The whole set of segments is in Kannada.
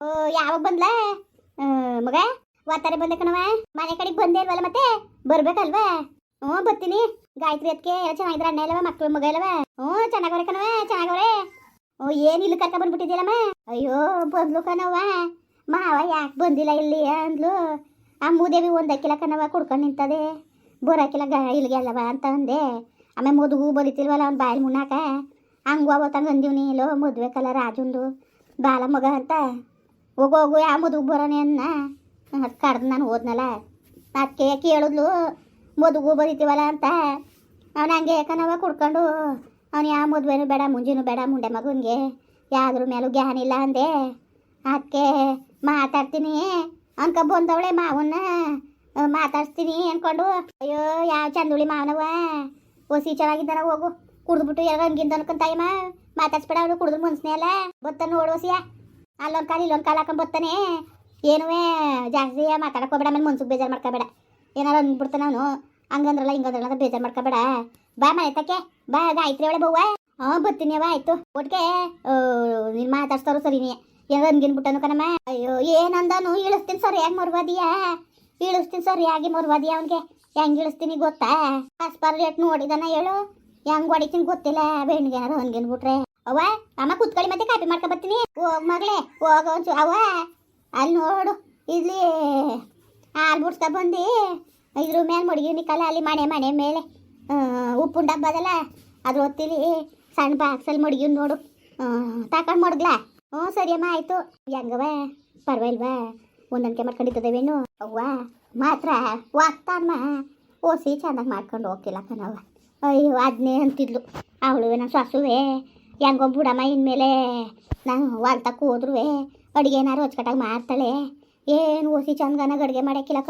ಯಾವಾಗ ಬಂದ್ಲ? ಮಗ ವಾತಾರೆ ಬಂದೆ ಕಣವ ಮನೆ ಕಡೆಗೆ ಬಂದೇ ಇಲ್ವಲ್ಲ ಮತ್ತೆ? ಬರ್ಬೇಕಲ್ವಾ? ಹ್ಞೂ, ಬರ್ತೀನಿ. ಗಾಯತ್ರಿ ಅದಕ್ಕೆ ಎಲ್ಲ ಚೆನ್ನಾಗಿದ್ರ ಅಣ್ಣ ಇಲ್ಲವ, ಮಕ್ಳು ಮಗ ಇಲ್ಲವ? ಹ್ಞೂ, ಚೆನ್ನಾಗವ್ರೆ ಕಣವ ಚೆನ್ನಾಗವ್ರೆ. ಓ ಏನು ಇಲ್ಲಿ ಕರ್ಕ ಬಂದ್ಬಿಟ್ಟಿದ್ಯಲ್ಲಮ್ಮ ಅಯ್ಯೋ, ಬಂದ್ಲು ಕಣವ ಮಾವ ಯಾಕೆ ಬಂದಿಲ್ಲ ಇಲ್ಲಿ ಅಂದ್ಲು. ಆ ಮೂದೇವಿ ಒಂದಕ್ಕಿಲ್ಲ ಕಣವ ಕುಡ್ಕೊಂಡು ನಿಂತದೆ. ಬೋರಾಕಿಲ್ಲ ಗ, ಇಲ್ಲಿಗೆ ಅಲ್ಲವ ಅಂತ ಅಂದೆ. ಆಮೇಲೆ ಮದುಗು ಬರೀತಿಲ್ವಲ್ಲ ಅವ್ನು ಬಾಯಲ್ಲಿ ಮುನ್ನಾಕ ಹಂಗು ಅವತ್ತಂಗೆ ಅಂದಿವ್ನಿ ಇಲ್ಲೋ ಮದುವೆ ಕಲ ರಾಜುಂದು. ಬಾಲ ಮಗ ಅಂತ. ಹೋಗು ಹೋಗು ಯಾವ ಮದುವೆ ಅನ್ನ? ಅದು ಕಡ್ದು ನಾನು ಹೋದ್ನಲ್ಲ. ಅದಕ್ಕೆ ಕೇಳಿದ್ಲು ಮದುಗು ಬರಿತೀವಲ್ಲ ಅಂತ. ಅವ್ನು ಹಂಗೆ ಯಾಕನವ ಕುಡ್ಕೊಂಡು ಅವ್ನು ಯಾವ ಮದುವೆನೂ ಬೇಡ ಮುಂಜಿನೂ ಬೇಡ ಮುಂಡೆ ಮಗನಿಗೆ. ಯಾವ್ದ್ರ ಮೇಲೂ ಜ್ಞಾನ ಇಲ್ಲ ಅಂದೆ. ಅದಕ್ಕೆ ಮಾತಾಡ್ತೀನಿ. ಅನ್ಕ ಬಂದವಳೆ ಮಾವನ್ನ. ಆ, ಮಾತಾಡ್ಸ್ತೀನಿ ಅನ್ಕೊಂಡು ಅಯ್ಯೋ ಯಾವ ಚಂದುಳಿ ಮಾವನವ? ಒಸಿ ಚೆನ್ನಾಗಿದ್ದಾನ ಹೋಗು. ಕುಡಿದ್ಬಿಟ್ಟು ಎಲ್ಲ ಹಂಗಿಂದ ಅನ್ಕೊಂತಾಯಮ್ಮ ಮಾತಾಡ್ಸ್ಬೇಡ ಅವನು ಕುಡಿದ್ರು ಮನ್ಸನೇ ಅಲ್ಲ. ಬತ್ತಾನ ನೋಡುವಸಿಯ ಅಲ್ಲೊಂದು ಕಾಲು, ಇಲ್ಲೊಂದು ಕಾಲು ಹಾಕೊಂಡ್ ಬರ್ತಾನೆ. ಏನುವೇ ಜಾಸ್ತಿ ಮಾತಾಡಕ್ ಹೋಗ್ಬೇಡ, ಆಮೇಲೆ ಮನ್ಸಿಗೆ ಬೇಜಾರು ಮಾಡ್ಕೋಬೇಡ. ಏನಾರು ಅಂದ್ಬಿಡ್ತಾನೆ ಅವನು. ಹಂಗಂದ್ರಲ್ಲ, ಹಿಂಗಂದ್ರಲ್ಲ ಅಂತ ಬೇಜಾರು ಮಾಡ್ಕೋಬೇಡ. ಬಾ ಮನೆ ಬಾ, ಗಾಯತ್ರಿ ಅವಳೆ ಬವ್ವ. ಹಾಂ, ಬರ್ತೀನಿ ಅವ ಆಯ್ತು. ಒಟ್ಟಿಗೆ ನೀನು ಮಾತಾಡ್ಸ್ತಾರೋ ಸರಿನೇ ಏನೋ ಅನ್ಗಿನ್ಬಿಟ್ಟನು ಕಣಮ್ಮ. ಅಯ್ಯೋ, ಏನಂದನು? ಇಳಿಸ್ತೀನಿ ಸರಿಯಾಗಿ ಮರ್ವಾದಿಯಾ? ಇಳಿಸ್ತೀನಿ ಸರ್ ಹೇಗೆ ಮರ್ವಾದಿಯಾ ಅವನಿಗೆ? ಹೆಂಗ್ ಇಳಿಸ್ತೀನಿ ಗೊತ್ತಾ? ಆಸ್ಪರ್ ರೇಟ್ ನೋಡಿದಾನ ಹೇಳು? ಹೆಂಗ್ ಹೊಡಿತೀನಿ ಗೊತ್ತಿಲ್ಲ. ಬೆಣ್ಣಿಗೆ ಏನಾರು ಹಂಗೇನ್ಬಿಟ್ರೆ ಅವ್ವ, ಅಮ್ಮ ಕುತ್ಕೊಳ್ಳಿ ಮತ್ತೆ ಕಾಪಿ ಮಾಡ್ಕೊ ಬರ್ತೀನಿ. ಹೋಗ ಮಗಳೇ, ಹೋಗ ಅವ್ವ, ಅಲ್ಲಿ ನೋಡು, ಇಲ್ಲಿ ಹಾಲು ಬಿಡ್ಸ್ಕೊ ಬಂದು. ಇದ್ರ ಮೇಲೆ ಮಡಗಿನಿ ಕಲ ಅಲ್ಲಿ ಮನೆ ಮನೆ ಮೇಲೆ. ಉಪ್ಪು ಡಬ್ಬದಲ್ಲ ಅದು ಒತ್ತಿಲಿ ಸಣ್ಣ ಬಾಕ್ಸಲ್ಲಿ ಮಡಗಿವ್ ನೋಡು. ತಗೊಂಡು ಮಡಗ್ಲಾ? ಹ್ಞೂ ಸರಿಯಮ್ಮ ಆಯಿತು. ಹೆಂಗವ ಪರವಾಗಿಲ್ವಾ? ಒಂದೊಂದ್ಕೆ ಮಾಡ್ಕೊಂಡಿದ್ದವೇನು ಅವ್ವ, ಮಾತ್ರ ವಾಕ್ತಾನಮ್ಮ ಓಸಿ ಚೆನ್ನಾಗಿ ಮಾಡ್ಕೊಂಡು ಹೋಗ್ತಿಲ್ಲ ಕಣವ್ವ. ಅಯ್ಯೋ ಅದನ್ನೇ ಅಂತಿದ್ಲು. ಅವಳು ನನ್ನ ಸೊಸುವೆ. ಹೆಂಗೋ ಬುಡಮ್ಮ ಇನ್ಮೇಲೆ ನಾನು ಹೊಲ್ತಕ್ಕೆ ಹೋದ್ರು ಅಡುಗೆನಾರು ಹೊಚ್ಕಟ್ಟಾಗಿ ಮಾಡ್ತಾಳೆ. ಏನು ಓಸಿ ಚಂದಗನಾಗ ಅಡುಗೆ ಮಾಡೋಕ್ಕಿಲ್ಲ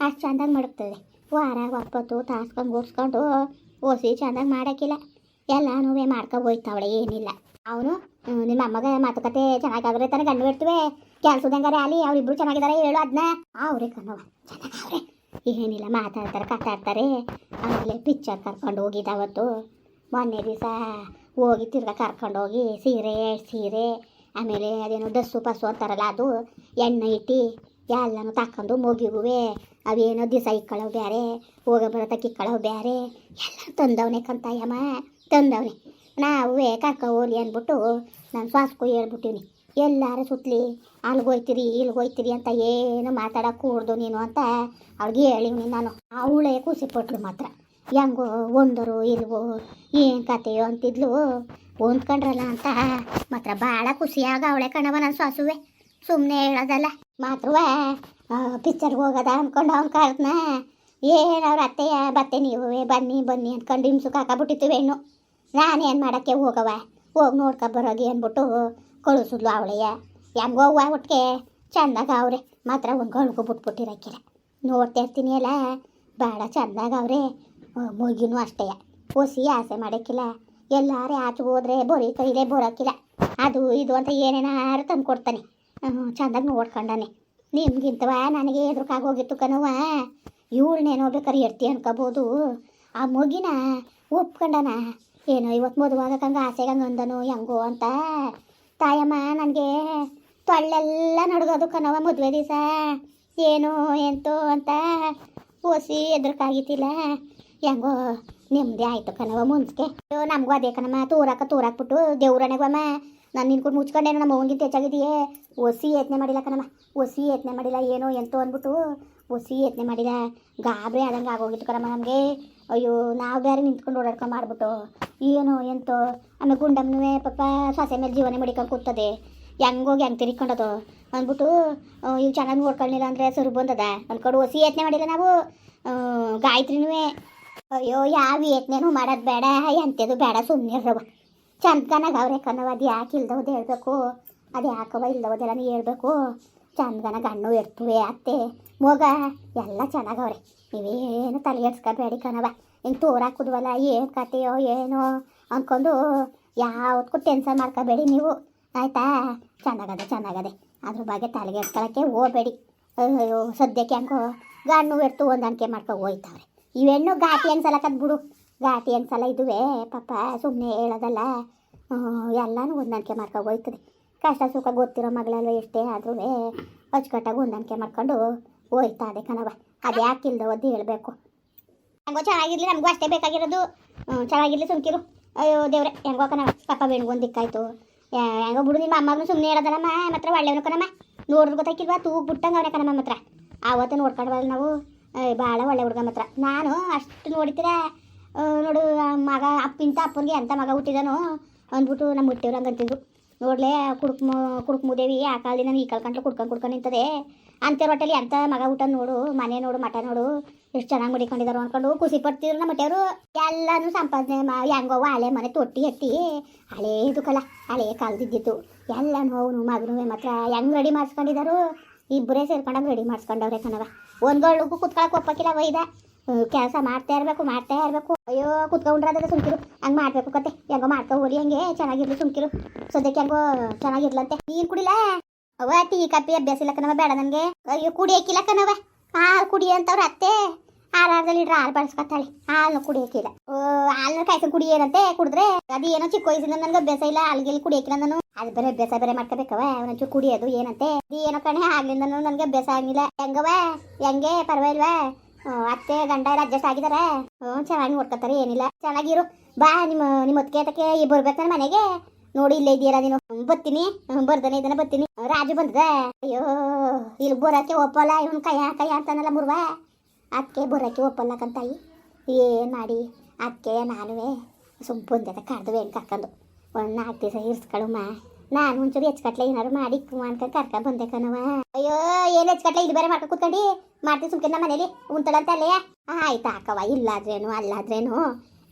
ಅಷ್ಟು ಚಂದಾಗಿ ಮಾಡುತ್ತದೆ ವಾರ ಒಪ್ಪತ್ತು ತಾಸ್ಕೊಂಡು ಓಡಿಸ್ಕೊಂಡು ಓಸಿ ಚಂದಾಗಿ ಮಾಡೋಕ್ಕಿಲ್ಲ. ಎಲ್ಲನೂ ಮಾಡ್ಕೊ ಹೋಯ್ತಾವಳೆ, ಏನಿಲ್ಲ. ಅವನು ನಿಮ್ಮ ಅಮ್ಮಗ ಮಾತುಕತೆ ಚೆನ್ನಾಗಾದ್ರೆ ತಾನೆ ಗಂಡು ಬಿಡ್ತೀವಿ ಕೆಲ್ಸದಂಗಾರೆ ಅಲ್ಲಿ ಅವ್ರಿಬ್ರು ಚೆನ್ನಾಗಿದ್ದಾರೆ ಹೇಳು ಅದನ್ನ ಅವ್ರೆ ಕಣವ ಚೆನ್ನಾಗವ್ರೆ ಏನಿಲ್ಲ, ಮಾತಾಡ್ತಾರೆ ಕಥಾಡ್ತಾರೆ ಆಮೇಲೆ ಪಿಕ್ಚರ್ ಕರ್ಕೊಂಡು ಹೋಗಿದ್ದಾವತ್ತು ಮೊನ್ನೆ ದಿವಸ ಹೋಗಿ ತಿರ್ಗಾ ಕರ್ಕೊಂಡೋಗಿ ಸೀರೆ ಸೀರೆ, ಆಮೇಲೆ ಅದೇನು ಡಸ್ಸು ಪಸ್ಸು ಅಂತಾರಲ್ಲ, ಅದು ಎಣ್ಣೆ ಇಟ್ಟು ಎಲ್ಲನೂ ತಕೊಂಡು ಮುಗಿಗುವೆ ಅವೇನೋ ದಿವಸ ಇಕ್ಕಳವು ಬೇರೆ ಹೋಗ ಬರತಕ್ಕೆ ಇಕ್ಕಳವು ಬೇರೆ ಎಲ್ಲ ತಂದವನೆ ಕಂತಾಯಮ್ಮ, ತಂದವನೆ. ನಾವೇ ಕರ್ಕ ಹೋಗ್ಲಿ ಅಂದ್ಬಿಟ್ಟು ನಾನು ಶ್ವಾಸಕ್ಕೂ ಹೇಳ್ಬಿಟ್ಟಿನಿ. ಎಲ್ಲರೂ ಸುತ್ತಲಿ ಇಲ್ಲಿಗೆ ಹೋಯ್ತಿರಿ ಅಂತ ಏನು ಮಾತಾಡೋಕೆ ಕೂಡ್ದು ನೀನು ಅಂತ ಅವ್ಳಿಗೆ ಹೇಳಿವ್ನಿ ನಾನು. ಅವಳೇ ಪಟ್ಲು ಮಾತ್ರ. ಹೆಂಗೋ ಒಂದರು ಇಲ್ವೋ ಏನು ಕತೆಯೋ ಅಂತಿದ್ಲು. ಹೊಂದ್ಕೊಂಡ್ರಲ್ಲ ಅಂತ. ಮಾತ್ರ ಭಾಳ ಖುಷಿಯಾಗ ಅವಳೆ ಕಣವ ನನ್ನ ಸಾಸುವೆ. ಸುಮ್ಮನೆ ಹೇಳೋದಲ್ಲ. ಮಾತ್ರವ ಪಿಕ್ಚರ್ಗೆ ಹೋಗೋದ ಅಂದ್ಕೊಂಡು ಅವ್ನು ಕಾರ್ತನ ಏನು ಅವ್ರ ಅತ್ತೆಯ, ಬತ್ತೆ ನೀವು? ಬನ್ನಿ ಬನ್ನಿ ಅಂದ್ಕೊಂಡು ಹಿಂಸು ಹಾಕಬಿಟ್ಟಿತ್ತು ಹೆಣ್ಣು. ನಾನೇನು ಮಾಡೋಕ್ಕೆ ಹೋಗವ ಹೋಗಿ ನೋಡ್ಕೊ ಬರೋಗಿ ಅಂದ್ಬಿಟ್ಟು ಕಳಿಸಿದ್ಲು ಅವಳೆಯ ಹೆಂಗೋ ಅವ್ವ ಒಟ್ಟಿಗೆ ಚಂದಾಗ ಅವ್ರೆ. ಮಾತ್ರ ಒಂದು ಬಿಟ್ಬಿಟ್ಟಿರಕ್ಕಿಲ್ಲ ನೋಡ್ತಾ ಇರ್ತೀನಿ ಅಲ್ಲ. ಭಾಳ ಚಂದಾಗ ಅವ್ರೆ. ಮುಗಿನೂ ಅಷ್ಟೇ. ಹೊಸಿ ಆಸೆ ಮಾಡೋಕ್ಕಿಲ್ಲ. ಎಲ್ಲಾರೇ ಆಚೆ ಹೋದ್ರೆ ಬೋರಿ ಕೈಲೇ ಬರೋಕ್ಕಿಲ್ಲ. ಅದು ಇದು ಅಂತ ಏನೇನಾರು ತಂದು ಕೊಡ್ತಾನೆ ಚಂದಾಗಿ ನೋಡ್ಕೊಂಡಾನೆ. ನಿಮ್ಗಿಂತವ ನನಗೆ ಎದುರುಕಾಗೋಗಿತ್ತು ಕಣವ ಇವಳನ್ನೇನೋ ಬೇಕಾದ್ರೆ ಎಡ್ತಿ ಅನ್ಕೋಬೋದು. ಆ ಮಗಿನ ಒಪ್ಕೊಂಡನ. ಏನೋ ಇವತ್ತು ಮದುವಾಗಕ್ಕಂಗೆ ಆಸೆಗಂಗೆ ಅಂದನು, ಹೆಂಗೋ ಅಂತ. ತಾಯಮ್ಮ, ನನಗೆ ತೊಳ್ಳೆಲ್ಲ ನಡ್ಗೋದು ಕಣವ ಮದುವೆ ದಿವಸ. ಏನು ಎಂತೋ ಅಂತ. ಓಸಿ ಎದ್ರಕ್ಕಾಗಿತ್ತಿಲ್ಲ ಹೆಂಗೋ ನೆಮ್ಮದಿ ಆಯ್ತು ಕಣವ ಮುನ್ಸ್ಕೆ ನಮಗೂ ಅದೇ ಕಣಮ್ಮ, ತೂರಾಕ ತೂರಾಕ್ಬಿಟ್ಟು ದೇವ್ರಣೆಗಮ್ಮ ನಾನು ನಿನ್ಕೊಂಡು ಮುಚ್ಕೊಂಡೇನು ನಮ್ಮ ಅವಂಗಿಂತ ಹೆಚ್ಚಾಗಿದೆಯೇ ಒಸಿ ಯತ್ನೆ ಮಾಡಿಲ್ಲ ಕಣಮ್ಮ, ಒಸಿ ಯತ್ನೆ ಮಾಡಿಲ್ಲ, ಏನೋ ಎಂತೋ ಅಂದ್ಬಿಟ್ಟು ಒಸಿ ಯತ್ನೆ ಮಾಡಿಲ್ಲ. ಗಾಬರಿ ಆದಂಗೆ ಆಗೋಗಿತ್ತು ಕಣಮ್ಮ ನಮಗೆ. ಅಯ್ಯೋ, ನಾವು ಬೇರೆ ನಿಂತ್ಕೊಂಡು ಓಡಾಡ್ಕೊಂಡು ಮಾಡ್ಬಿಟ್ಟು. ಏನೋ ಎಂತೋ, ಆಮೇಲೆ ಗುಂಡಮ್ಮನೂ ಪಾಪ ಸೊಸೆ ಮೇಲೆ ಜೀವನ ಮಡಿಕೊಂಡು ಕೂತದೆ. ಹೆಂಗೋಗಿ ಹೆಂಗೆ ತಿರ್ಕೊಂಡದು ಅಂದ್ಬಿಟ್ಟು ಇವು ಚೆನ್ನಾಗಿ ನೋಡ್ಕೊಳ್ಳಿಲ್ಲ ಅಂದರೆ ಸರು ಬಂದದ. ಅಂದ್ಕೊಂಡು ಒಸಿ ಯತ್ನೆ ಮಾಡಿಲ್ಲ ನಾವು. ಗಾಯತ್ರಿನೂ ಅಯ್ಯೋ, ಯಾವ ಯತ್ನೇನು ಮಾಡೋದು ಬೇಡ. ಎಂಥದ್ದು ಬೇಡ ಸುಮ್ಮನೆ ಇರ್ರವ ಚಂದ ಕನಗ ಅವ್ರೆ ಕನ್ನವ ಅದು ಯಾಕೆ ಇಲ್ದವದು ಹೇಳ್ಬೇಕು? ಅದು ಯಾಕವ ಇಲ್ದವದೆಲ್ಲ ಹೇಳ್ಬೇಕು? ಕನಗ ಗಣ್ಣು ಇರ್ತವೆ ಅತ್ತೆ, ಮಗ, ಎಲ್ಲ ಚೆನ್ನಾಗವ್ರೆ ನೀವೇನು ತಲೆ ಎಡ್ಸ್ಕೊಬೇಡಿ ಕಣವ ಹಿಂಗೆ ತೋರಾಕುದ್ವಲ್ಲ ಏನು ಕತೆಯೋ ಏನೋ ಅಂದ್ಕೊಂಡು ಯಾವತ್ತೂ ಟೆನ್ಷನ್ ಮಾಡ್ಕೋಬೇಡಿ ನೀವು. ಆಯಿತಾ? ಚೆನ್ನಾಗದೆ ಚೆನ್ನಾಗದೆ. ಅದ್ರ ಬಗ್ಗೆ ತಲೆಗೆ ಎಡ್ಸ್ಕೊಳಕ್ಕೆ ಹೋಗ್ಬೇಡಿ. ಅಯ್ಯೋ, ಸದ್ಯಕ್ಕೆ ಹಂಗೋ ಗಣ್ಣು ಇರ್ತು ಹೊಂದಾಣಿಕೆ ಮಾಡ್ಕೊ ಹೋಯ್ತವ್ರೆ. ಇವೆಣ್ಣು ಘಾಟಿ ಅನ್ಸಲ್ಲ ಬಿಡು. ಘಾಟಿ ಅನ್ಸಲ್ಲ ಇದುವೇ. ಪಾಪ ಸುಮ್ಮನೆ ಹೇಳೋದಲ್ಲ. ಎಲ್ಲನೂ ಹೊಂದಾಣಿಕೆ ಮಾಡ್ಕೊ ಹೋಯ್ತದೆ. ಕಷ್ಟ ಸುಖ ಗೊತ್ತಿರೋ ಮಗಳೆಲ್ಲ ಎಷ್ಟೇ ಆದ್ರೂ ಅಚ್ಚುಕಟ್ಟಾಗಿ ಹೊಂದಾಣಿಕೆ ಮಾಡ್ಕೊಂಡು ಹೋಯ್ತಾ ಅದೇ ಕಣವ ಅದು ಇಲ್ದೆ ಒದ್ದು ಹೇಳಬೇಕು. ಹೆಂಗೋ ಚೆನ್ನಾಗಿರ್ಲಿ, ನಮಗೂ ಅಷ್ಟೇ ಬೇಕಾಗಿರೋದು. ಚೆನ್ನಾಗಿರಲಿ ಸುಮ್ಕಿರು. ಅಯ್ಯೋ ದೇವ್ರೆ, ಹೆಂಗೋ ಕಣವ ಪಾಪ ಬೆಣ್ಗೊಂದು ದಿಕ್ಕಾಯ್ತು. ಹೆಂಗೋ ಬಿಡು, ನಿಮ್ಮ ಅಮ್ಮಗೂ ಸುಮ್ಮನೆ ಹೇಳೋದಲ್ಲಮ್ಮ. ಮಾತ್ರ ಒಳ್ಳೆಯವನು ಕಣಮ್ಮ ನೋಡಿದ್ರು ಗೊತ್ತಾಕಿಲ್ವಾ ತೂ ಬಿಟ್ಟಂಗೆ ಅವನೇ ಕಣಮ್ಮ ಮಾತ್ರ. ಆವತ್ತು ನೋಡ್ಕೊಂಡ್ವಲ್ಲ ನಾವು ಭಾಳ ಒಳ್ಳೆ ಹುಡುಗ ಮಾತ್ರ. ನಾನು ಅಷ್ಟು ನೋಡಿದ್ರೆ ನೋಡು ಮಗ, ಅಪ್ಪಿಂತ ಅಪ್ಪನಿಗೆ ಎಂಥ ಮಗ ಹುಟ್ಟಿದನು ಅಂದ್ಬಿಟ್ಟು ನಮ್ಮ ಹುಟ್ಟಿವ್ರು ಹಂಗೆ ಅಂತಿದ್ರು. ನೋಡ್ಲೆ ಕುಡುಕ್ ಕುಡುಕ್ ಮುದೇವಿ ಆ ಕಾಲದಿಂದ ಈ ಕಾಲ್ಕಂಟ್ಲು ಕುಡ್ಕೊಂಡು ಕುಡ್ಕೊಂಡು ನಿಂತದೆ. ಅಂತೆ ಹೊಟ್ಟೆಲಿ ಎಂಥ ಮಗ ಊಟ ನೋಡು, ಮನೆ ನೋಡು, ಮಠ ನೋಡು, ಎಷ್ಟು ಚೆನ್ನಾಗಿ ಮಡಿಕೊಂಡಿದ್ದಾರೆ ಅನ್ಕೊಂಡು ಖುಷಿ ಪಡ್ತಿದ್ರು ನಮ್ಮ ಮಟ್ಟೆಯವರು ಎಲ್ಲಾನು ಸಂಪಾದನೆ ಮಾ, ಹೆಂಗೋ ಹಳೆ ಮನೆ ತೊಟ್ಟಿ ಎತ್ತಿ ಹಳೇದು ಕಲ, ಹಳೇ ಕಾಲದಿದ್ದಿತ್ತು. ಎಲ್ಲನೂ ಅವನು ಮಗನೂ ಮಾತ್ರ ಹೆಂಗ್ ರೆಡಿ ಮಾಡಿಸ್ಕೊಂಡಿದ್ದಾರು ಇಬ್ಬರೇ ಸೇರ್ಕೊಂಡಂಗೆ ರೆಡಿ ಮಾಡಿಸ್ಕೊಂಡವ್ರೆ ಕಣವ ಒಂದ್ಗಳಿಗೂ ಕುತ್ಕೊಳಕ್ಕೆ ಒಪ್ಪಕ್ಕಿಲ್ಲ ಒಯ್ದ ಕೆಲಸ ಮಾಡ್ತಾ ಇರಬೇಕು ಮಾಡ್ತಾ ಇರಬೇಕು. ಅಯ್ಯೋ ಕುತ್ಕೊಂಡ್ರದ ಸುಮ್ಕಿರು. ಹಂಗೆ ಮಾಡಬೇಕು ಕತೆ. ಹೆಂಗೋ ಮಾಡ್ಕೊ ಹೋಗಿ ಹಂಗೆ ಚೆನ್ನಾಗಿರ್ಲಿ ಸುಮ್ಕಿರು. ಸದ್ಯಕ್ಕೆ ಹೆಂಗೋ ಚೆನ್ನಾಗಿರ್ಲಂತೆ. ನೀನು ಕುಡಿಲ? ಅವ ಟೀ ಕಾಪಿ ಅಭ್ಯಾಸ ಇಲ್ಲ ಕಣವ ಬೇಡ ನನಗೆ. ಅಯ್ಯೋ ಕುಡಿಯಕ್ಕಿಲ್ಲ ಕಣವ ಹಾಲು ಕುಡಿ ಅಂತವ್ರ ಅತ್ತೆ. ಹಾಲಾರ್ದಲ್ಲಿ ಇಡ್ರ ಹಾಲು ಬಳಸ್ಕೊತಾಳೆ. ಹಾಲು ಕುಡಿಯೋಕಿಲ್ಲ. ಹಾಲು ಕಾಯಿಸಿ ಕುಡಿ ಏನಂತೆ ಕುಡಿದ್ರೆ ಅದು ಏನೋ ಚಿಕ್ಕ ವಯಸ್ಸಿಂದ ನನ್ಗೆ ಅಭ್ಯಾಸ ಇಲ್ಲ ಹಾಲ್ಗೆಲ್ಲಿ ಕುಡಿಯಕ್ಕಿಲ್ಲ ನಾನು. ಅದು ಬೇರೆ ಅಭ್ಯಾಸ ಬೇರೆ ಮಾಡ್ಕೋಬೇಕವ ಅವನಂಚೂರು ಕುಡಿಯೋದು ಏನಂತೆ? ಅದು ಏನೋ ಕಣೆ ಆಗ್ಲಿಂದ ನನ್ಗೆ ಅಭ್ಯಾಸ ಆಗಿಲ್ಲ ಹೆಂಗವ ಹೆಂಗೆ? ಪರವಾಗಿಲ್ವಾ? ಅತ್ತೆ, ಗಂಡ ಎಲ್ಲ ಅಡ್ಜಸ್ಟ್ ಆಗಿದಾರ? ಹ್ಞೂ ಚೆನ್ನಾಗಿ ನೋಡ್ಕೊತಾರೆ, ಏನಿಲ್ಲ. ಚೆನ್ನಾಗಿರು. ಬಾ, ನಿಮ್ಮ ನಿಮ್ಮ ಹೊತ್ತಿಗೆ ಅದಕ್ಕೆ ಬರ್ಬೇಕು ಮನೆಗೆ. ನೋಡಿ, ಇಲ್ಲೇ ಇದೆಯಲ್ಲ ನೀನು. ಬರ್ತೀನಿ. ಬರ್ದನೆ ಇದನ್ನ ಬರ್ತೀನಿ. ರಾಜು ಬಂದದ. ಅಯ್ಯೋ, ಇಲ್ಲಿ ಬರೋಕ್ಕೆ ಒಪ್ಪಲ್ಲ. ಇವನು ಆ ಕೈ ಅಂತಾನಲ್ಲ ಮುರ್ವ. ಅದಕ್ಕೆ ಬರೋಕ್ಕೆ ಒಪ್ಪಲ್ಲ ಕಂತಾಯಿ. ಏನು ಮಾಡಿ ಅದಕ್ಕೆ ನಾನುವೇ ಸುಮ್ ಬಂದೆ ಕಡ್ದು ಏನು ಕರ್ಕೊಂಡು ಒಂದು ನಾಲ್ಕು ದಿವಸ ಇರ್ಸ್ಕೊಳಮ್ಮ ನಾನು ಒಂಚೂರು ಹೆಚ್ಚುಕಟ್ಲೆ ಏನಾರು ಮಾಡಿ ಅನ್ಕೊಂಡು ಕರ್ಕೊಂಡು ಬಂದೆ ಕಣವ ಅಯ್ಯೋ, ಏನು ಹೆಚ್ಚುಕಟ್ಲೆ ಇದು ಬೇರೆ ಮಾಡ್ಕೊ ಕೂತ್ಕೊಂಡು. ಮಾಡ್ತೀವಿ ಸುಮ್ಕೆ ನಮ್ಮ ಮನೇಲಿ. ಉಣ್ತಾಳಂತ ಅಲ್ಲೇ ಆಯ್ತು ಹಾಕವ ಇಲ್ಲಾದ್ರೇನು, ಅಲ್ಲಾದ್ರೇನು.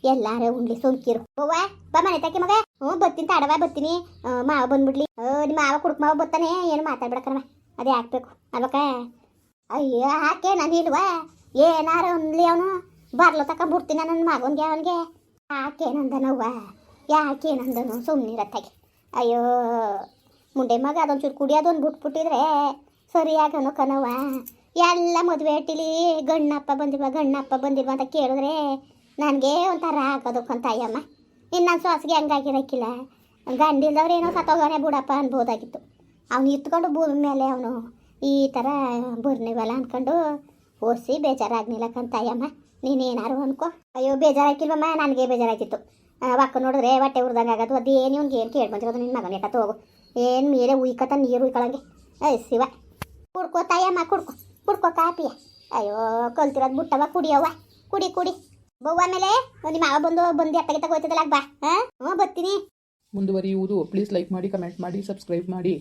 ಎಲ್ಲಾರೇ ಉಣ್ಲಿ ಸುಮ್ಕಿರು. ಹೋವ ಬಾ ಮನೆ ತಕ್ಕೆ ಮಗ. ಹ್ಞೂ, ಬರ್ತೀನಿ ತಾಡವ ಬರ್ತೀನಿ. ಮಾವ ಬಂದ್ಬಿಡ್ಲಿ. ನಿಮ್ಮ ಮಾವ ಕುಡ್ಕ ಮಾವ ಬರ್ತಾನೆ. ಏನು ಮಾತಾಡ್ಬೇಡಕ್ಕನವ ಅದೇ ಹಾಕ್ಬೇಕು. ಅಲ್ವಕ್ಕ? ಅಯ್ಯೋ, ಹಾಕೆ ನಾನು ಇಲ್ವಾ? ಏನಾರು ಅನ್ಲಿ ಅವನು? ಬರ್ಲ ತಕ ಬಿಡ್ತೀನಿ ನನ್ನ ಮಗನ್ಗೆ ಅವನಿಗೆ. ಯಾಕೇನಂದನವ್ವ? ಯಾಕೇನಂದನು? ಸುಮ್ಮನಿರತ್ತಾಗಿ ಅಯ್ಯೋ, ಮುಂಡೆ ಮಗ ಅದೊಂಚೂರು ಕುಡಿಯೋದೊಂದು ಬಿಟ್ಬಿಟ್ಟಿದ್ರೆ ಸರಿಯಾಗನು ಕನವ ಎಲ್ಲ ಮದುವೆ ಇಟ್ಟಿಲಿ ಗಣ್ಣಪ್ಪ ಬಂದಿಲ್ವ ಗಣ್ಣಪ್ಪ ಬಂದಿಲ್ವ ಅಂತ ಕೇಳಿದ್ರೆ ನನಗೆ ಒಂಥರ ಆಗೋದಕ್ಕಂತ ಅಯ್ಯಮ್ಮ ಇನ್ನು ನನ್ನ ಸೊಸಿಗೆ ಹಂಗಾಗಿರಕ್ಕಿಲ್ಲ ಗಂಡಿಲ್ದವ್ರು ಏನೋ ಸತ್ತೋಗೋನೆ ಬಿಡಪ್ಪ ಅನ್ಬೋದಾಗಿತ್ತು. ಅವ್ನು ಇತ್ಕೊಂಡು ಭೂಮಿ ಮೇಲೆ ಅವನು ಈ ಥರ ಬರ್ನಿವಲ್ಲ ಅಂದ್ಕೊಂಡು ಓದಿಸಿ ಬೇಜಾರಾಗ್ನಿಲ್ಲ ಕಂತಾಯಮ್ಮ ನೀನೇನಾರು ಅನ್ಕೋ. ಅಯ್ಯೋ ಬೇಜಾರಾಗಿಲ್ವಮ್ಮ ನನಗೆ ಬೇಜಾರಾಗಿತ್ತು ಅಕ್ಕ ನೋಡಿದ್ರೆ ಹೊಟ್ಟೆ ಉರ್ದಂಗೆ ಆಗೋದು. ಅದು ಏನು ಇವ್ನಿಗೆ ಏನು ಕೇಳಿ ಬಂದಿರೋದು ನಿನ್ನ ಮಗನ ಕತ್ತ ಹೋಗು ಏನು ಮೇಲೆ ಉಯ್ಕತ್ತ ನೀರು ಉಯ್ಕೊಳಂಗೆ. ಅಯ್ಯ ಶಿವ. ಕುಡ್ಕೋ ತಾಯಮ್ಮ, ಕುಡ್ಕೋ. ಕುಡ್ಕೋ ಕಾಪಿಯ. ಅಯ್ಯೋ, ಕಲ್ತಿರೋದು ಬಿಟ್ಟವ ಕುಡಿಯವ್ವ. ಕುಡಿ ಕುಡಿ. ಬವ್ವ ಮೇಲೆ ನಿಮ್ಮ ಮಾವ ಬಂದು ಬಂದು ಎತ್ತಗೆ ತಗೋತದಲ್ಲ ಬಾ. ಹಾಂ ಹ್ಞೂ, ಬರ್ತೀನಿ. ಮುಂದುವರಿಯುವುದು. ಪ್ಲೀಸ್ ಲೈಕ್ ಮಾಡಿ ಕಮೆಂಟ್ ಮಾಡಿ ಸಬ್ಸ್ಕ್ರೈಬ್ ಮಾಡಿ.